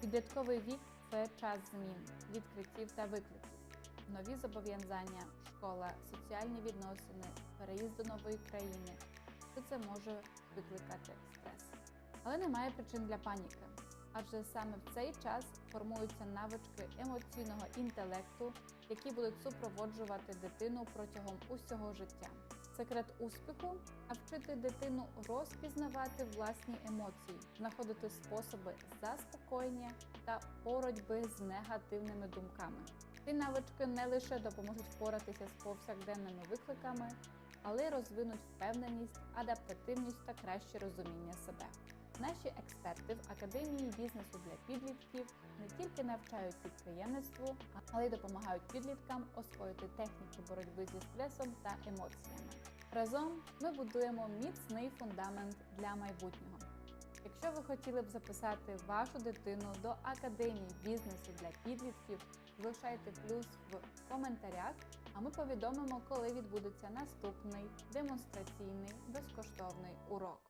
Підлітковий вік це час змін, відкриттів та викликів. Нові зобов'язання, школа, соціальні відносини, переїзд до нової країни. Все це може викликати стрес. Але немає причин для паніки, адже саме в цей час формуються навички емоційного інтелекту, які будуть супроводжувати дитину протягом усього життя. Секрет успіху навчити дитину розпізнавати власні емоції, знаходити способи заспокоєння та боротьби з негативними думками. Ці навички не лише допоможуть впоратися з повсякденними викликами, але й розвинуть впевненість, адаптативність та краще розуміння себе. Наші експерти в академії бізнесу для підлітків не тільки навчають підприємництву, але й допомагають підліткам освоїти техніки боротьби зі стресом та емоціями. Разом ми будуємо міцний фундамент для майбутнього. Якщо ви хотіли б записати вашу дитину до академії бізнесу для підлітків, залишайте плюс в коментарях, а ми повідомимо, коли відбудеться наступний демонстраційний безкоштовний урок.